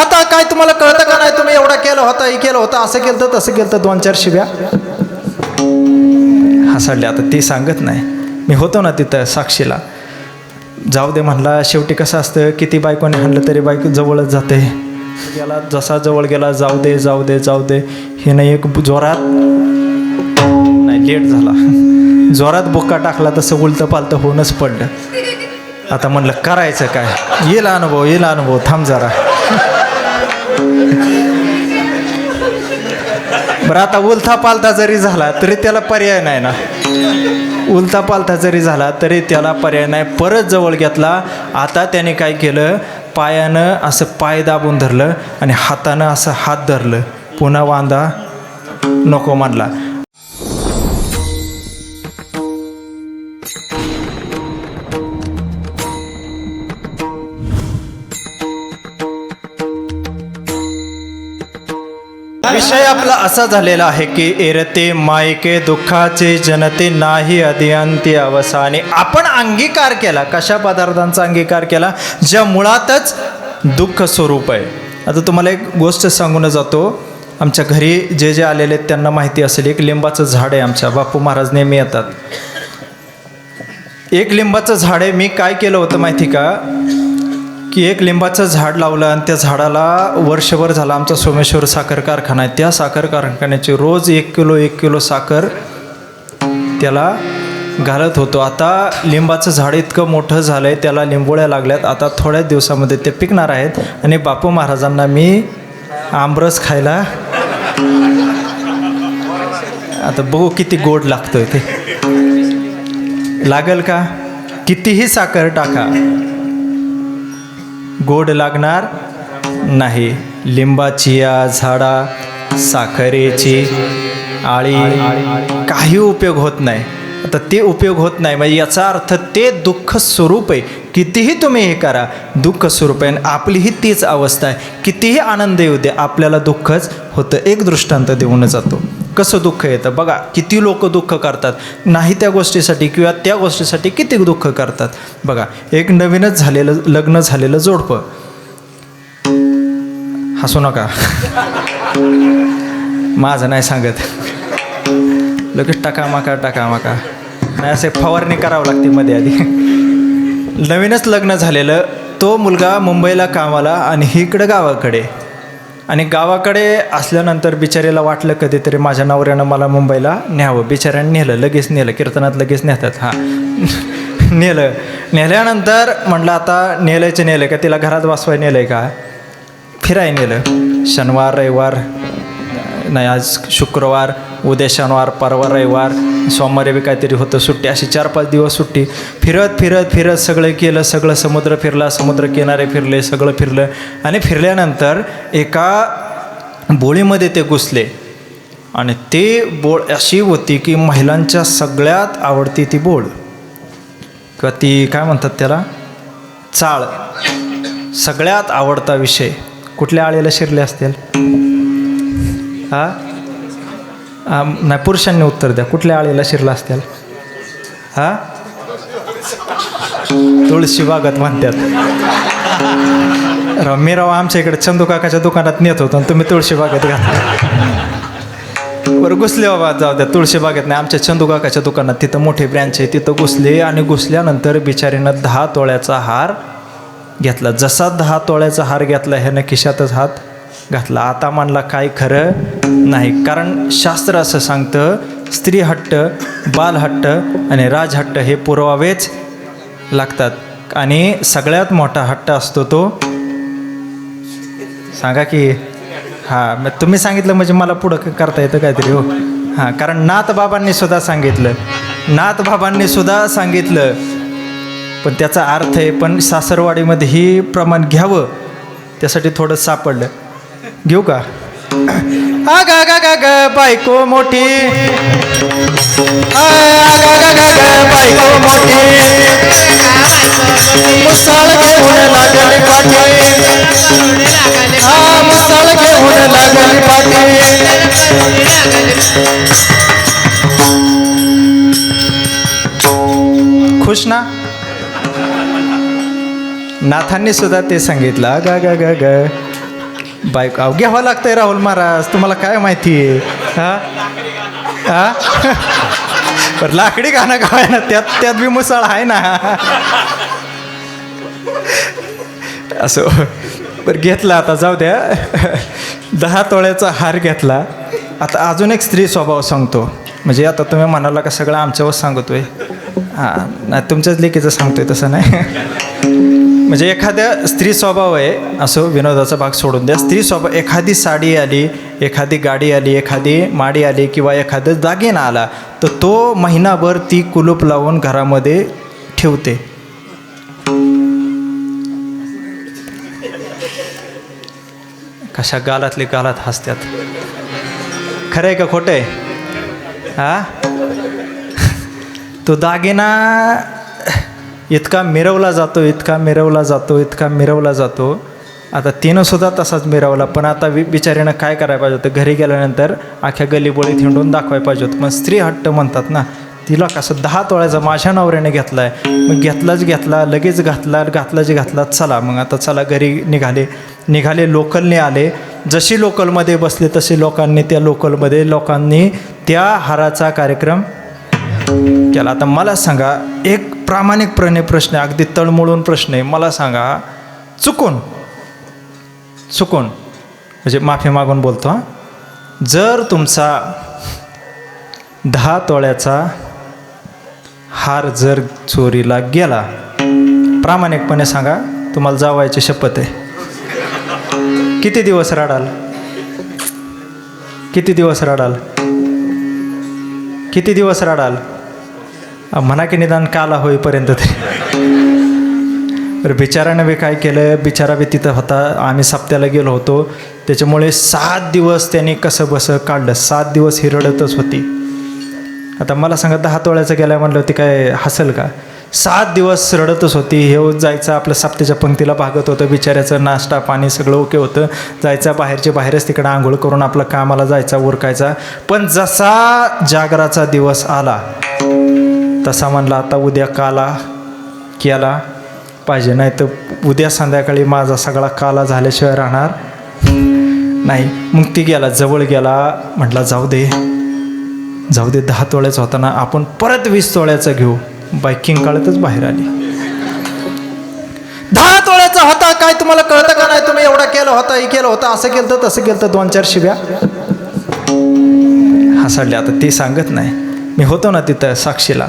होता काय तुम्हाला कळतं का नाही? तुम्ही एवढा केलं होता हे केलं होतं असं केलं तर तसं केलं तर दोन चार शिव्या. हसडले. आता ते सांगत नाही. मी होतो ना तिथं साक्षीला. जाऊ दे म्हणला शेवटी कसं असतं किती बायकोने हाणलं तरी बायको जवळच जाते. गेला जसा जवळ गेला जाऊ दे जाऊ दे जाऊ दे. हे नाही एक जोरात नाही लेट झाला. जोरात बुक्का टाकला तसं उलतं पालतं होऊनच पडलं. आता म्हणलं करायचं काय? येईल अनुभव येईल अनुभव. थांब जरा. बरं आता उलथा पालथा जरी झाला तरी त्याला पर्याय नाही ना. उलथा पालथा जरी झाला तरी त्याला पर्याय नाही. परत जवळ घेतला आता त्याने काय केलं पायानं असं पाय दाबून धरलं आणि हातानं असं हात धरलं. पुन्हा वांदा नको मानला. विषय आपला असा झालेला आहे की एरते मायके दुःखाचे जनते नाही अदियांती अवसाने. आपण अंगीकार केला. कशा पदार्थांचा अंगीकार केला? ज्या मुळातच दुःख स्वरूप आहे. आता तुम्हाला एक गोष्ट सांगून जातो. आमच्या घरी जे जे आलेले आहेत त्यांना माहिती असेल. एक लिंबाचं झाड आहे आमच्या. बापू महाराज नेहमी येतात. एक लिंबाचं झाड आहे. मी काय केलं होतं माहिती का? की एक लिंबाचं झाड लावलं आणि त्या झाडाला वर्षभर झाला. आमचा सोमेश्वर साखर कारखाना आहे. त्या साखर कारखान्याची रोज एक किलो एक किलो साखर त्याला घालत होतो. आता लिंबाचं झाड इतकं मोठं झालं आहे त्याला लिंबोळ्या लागल्यात. आता थोड्याच दिवसामध्ये ते पिकणार आहेत. आणि बापू महाराजांना मी आमरस खायला आता बघू किती गोड लागतोय ते. लागेल का? कितीही साखर टाका. गोड लागणार नाही. लिंबाची या झाडा साखरेची आळी काही उपयोग होत नाही. आता ते उपयोग होत नाही म्हणजे याचा अर्थ ते दुःख स्वरूप आहे. कितीही तुम्ही हे करा दुःख स्वरूप आहे आणि आपलीही तीच अवस्था आहे. कितीही आनंद येऊ दे आपल्याला दुःखच होतं. एक दृष्टांत देऊन जातो. कसं दुःख येतं बघा किती लोक दुःख करतात? नाही त्या गोष्टीसाठी किंवा त्या गोष्टीसाठी किती दुःख करतात? बघा एक नवीनच झालेलं लग्न झालेलं जोडपं. हसू नका. माझं नाही सांगत. लगेच टाका माका टाका माका नाही असे फवारणी करावं लागते मध्ये आधी. नवीनच लग्न झालेलं तो मुलगा मुंबईला कामाला आणि इकडं गावाकडे. आणि गावाकडे असल्यानंतर बिचारीला वाटलं कधीतरी माझ्या नवऱ्यानं मला मुंबईला न्यावं. बिचाऱ्यानं नेलं लगेच नेलं कीर्तनात लगेच नेतात. हां. नेलं. नेल्यानंतर म्हटलं आता नेलंच नेलं का? तिला घरात वासवाय नेलं आहे का? फिराय नेलं. शनिवार रविवार नाही आज शुक्रवार उद्या शनिवार परवा रविवार सोमवारी बी काहीतरी होतं सुट्टी. अशी चार पाच दिवस सुट्टी. फिरत फिरत फिरत सगळं केलं सगळं समुद्र फिरला समुद्र किनारे फिरले सगळं फिरलं. आणि फिरल्यानंतर एका बोळीमध्ये ते घुसले. आणि ते बोळ अशी होती की महिलांच्या सगळ्यात आवडती ती बोळ. किंवा ती काय म्हणतात त्याला? चाळ. सगळ्यात आवडता विषय. कुठल्या आळीला शिरले असतील? हा नाही पुरुषांनी उत्तर द्या. कुठल्या आळीला शिरला असतील हा? तुळशी बागत म्हणतात राव मी राव आमच्या इकडे चंदू काकाच्या दुकानात नेत होतो आणि तुम्ही तुळशी बागेत घातला बरं घुसले बाबा जाऊ द्या. तुळशी बागेत नाही आमच्या चंदू काकाच्या दुकानात तिथं मोठे ब्रँच आहे. तिथं घुसले आणि घुसल्यानंतर बिचारीनं दहा तोळ्याचा हार घेतला. जसा दहा तोळ्याचा हार घेतला ह्यानं खिशातच हात घातला. आता म्हणला काय खरं? नाही. कारण शास्त्र असं सांगतं स्त्री हट्ट बालहट्ट आणि राजहट्ट हे पुरवावेच लागतात. आणि सगळ्यात मोठा हट्ट असतो तो? सांगा की हां मग तुम्ही सांगितलं म्हणजे मला पुढं करता येतं काहीतरी हो. हां कारण नाथबाबांनी सुद्धा सांगितलं. नाथबाबांनी सुद्धा सांगितलं. पण त्याचा अर्थ आहे पण सासरवाडीमध्ये ही प्रमाण घ्यावं त्यासाठी थोडं सापडलं. घेऊ का? आग ग ग बायको मोठी. आग गा गा ग बायको मोठी. मुसळ घेऊन लागली पाठी. हा मुसळ घेऊन लागली पाठी. खुश ना? नाथांनी सुद्धा ते सांगितलं ग ग ग ग. बायको अहो घ्यावं लागतंय राहुल महाराज तुम्हाला काय माहिती? आहे हा? हा लाकडी गाणं काय ना त्यात त्यात बी मुसळ आहे ना. असं. बरं घेतला आता जाऊ द्या. दहा तोळ्याचा हार घेतला. आता अजून एक स्त्री स्वभाव सांगतो. म्हणजे आता तुम्ही म्हणाला का सगळं आमच्यावर सांगतोय. हां नाही तुमच्याच लेकीचं सांगतोय तसं नाही. म्हणजे एखाद्या स्त्री स्वभाव आहे असं विनोदाचा भाग सोडून द्या. स्त्री स्वभाव एखादी साडी आली एखादी गाडी आली एखादी माडी आली किंवा एखादं दागिना आला तर तो महिनाभर ती कुलूप लावून घरामध्ये ठेवते. कशा गालातले गालात हसत्यात. खरं आहे का खोटं आहे हा तो दागिना इतका मिरवला जातो इतका मिरवला जातो इतका मिरवला जातो. आता तिनं सुद्धा तसाच मिरवला पण आता वि बिचारीनं काय करायला पाहिजे होतं? घरी गेल्यानंतर अख्ख्या गलीबोळीत हिंडून दाखवायला पाहिजे होतं. पण स्त्री हट्ट म्हणतात ना तिला कसं दहा तोळ्याचा माझ्या नवऱ्याने घेतला आहे मग घेतलाच घेतला लगेच घातला घातला जे घातला चला. मग आता चला घरी निघाले. निघाले लोकलने आले. जशी लोकलमध्ये बसले तसे लोकांनी त्या लोकलमध्ये लोकांनी त्या हाराचा कार्यक्रम केला. आता मला सांगा एक प्रामाणिकपणे प्रश्न आहे अगदी तळमळून प्रश्न आहे. मला सांगा चुकून चुकून म्हणजे माफी मागून बोलतो हां. जर तुमचा दहा तोळ्याचा हार जर चोरीला गेला प्रामाणिकपणे सांगा तुम्हाला जावायची शपथ आहे. किती दिवस रडाल? किती दिवस रडाल? किती दिवस रडाल? म्हणा की निदान काला होईपर्यंत तरी. बरं बिचारानं बी काय केलं बिचारा बी तिथं होता. आम्ही सप्त्याला गेलो होतो. त्याच्यामुळे सात दिवस त्यांनी कसं बसं काढलं. सात दिवस ही रडतच होती. आता मला सांगा दहा तोळ्याचं गेल्या म्हणलं होती काय हसेल का? सात दिवस रडतच होती. हे जायचं आपल्या सप्त्याच्या पंक्तीला भागत होतं. बिचाऱ्याचं नाश्ता पाणी सगळं ओके होतं. जायचं बाहेरचे बाहेरच तिकडं आंघोळ करून आपलं कामाला जायचा उरकायचा. पण जसा जागराचा दिवस आला तसा म्हणला आता उद्या काला केला पाहिजे नाही तर उद्या संध्याकाळी माझा सगळा काला झाल्याशिवाय राहणार नाही. मग ती गेला जवळ गेला म्हटला जाऊ दे जाऊ दे दहा तोळ्याचा होता ना आपण परत वीस तोळ्याचं घेऊ. बाईकिंग काळातच बाहेर आली. दहा तोळ्याचा होता काय तुम्हाला कळतं का नाही? तुम्ही एवढा केलं होता हे केलं होतं असं केलं तर तसं केलं तर दोन चार शिव्या. हसाडले आता ती सांगत नाही. मी होतो ना तिथं साक्षीला.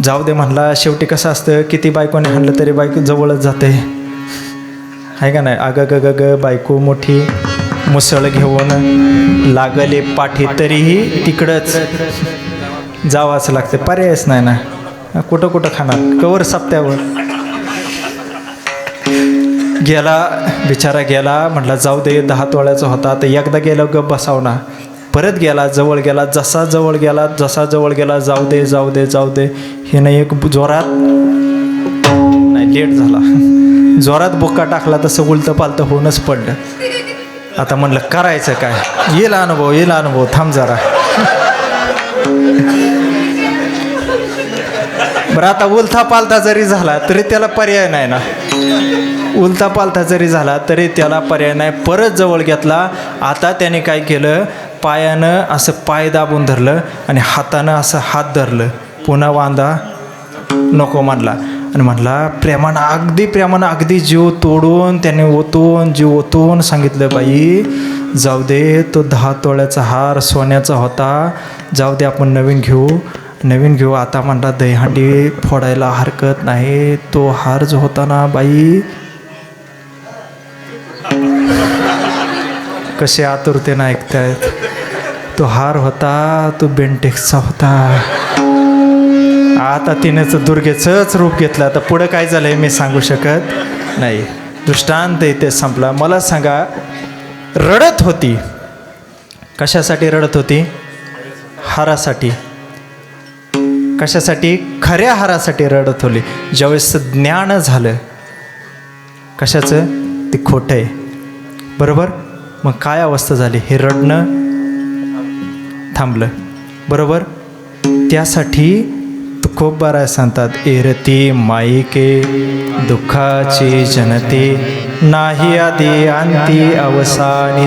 जाऊ दे म्हणला शेवटी कसं असतं किती बायकोने हाणलं तरी बायको जवळच जाते. आहे का नाही? अग ग ग ग बायको मोठी मुसळ घेऊन लागले पाठी तरीही तिकडंच जावाच लागते. पर्यायच नाही ना. कुठं कुठं खाणार? कवर सप्त्यावर. गेला बिचारा गेला म्हटला जाऊ दे दहा तोळ्याचा होता तर एकदा गेला गप बसाव ना. परत गेला जवळ गेला जसा जवळ गेला जसा जवळ गेला जाऊ दे जाऊ दे जाऊ दे. हे नाही एक जोरात नाही लेट झाला. जोरात बुक्का टाकला तसं उलतं पालतं होऊनच पडलं. आता म्हणलं करायचं काय? येईल अनुभव येईल अनुभव. थांब जरा. बरं आता उलथा पालथा जरी झाला तरी त्याला पर्याय नाही ना. उलथा पालथा जरी झाला तरी त्याला पर्याय नाही. परत जवळ घेतला आता त्याने काय केलं? पायानं असं पाय दाबून धरलं आणि हातानं असं हात धरलं. पुन्हा वांदा नको म्हणला. आणि म्हटला प्रेमानं अगदी प्रेमानं अगदी जीव तोडून त्याने ओतून जीव ओतून सांगितलं बाई जाऊ दे तो दहा तोळ्याचा हार सोन्याचा होता. जाऊ दे आपण नवीन घेऊ. नवीन घेऊ आता म्हणला दहीहंडी फोडायला हरकत नाही. तो हार जो होता ना बाई कसे आतुरतेनं ऐकतायत. तो हार होता तो बेंटेक्सचा होता. आता तिनेच दुर्गेचंच रूप घेतलं. आता पुढं काय झालं आहे मी सांगू शकत नाही. दृष्टांत इथे संपला. मला सांगा रडत होती. कशासाठी रडत होती? हारासाठी. कशासाठी? खऱ्या हारासाठी रडत होली ज्यावेळेस ज्ञान झालं कशाचं? ते खोटं आहे. बरोबर? मग काय अवस्था झाली? हे रडणं थांबलं. बरोबर? त्यासाठी खूप बऱ्या सांगतात एरती माईके दुःखाची जनते. नाही आधी अंती अवसानी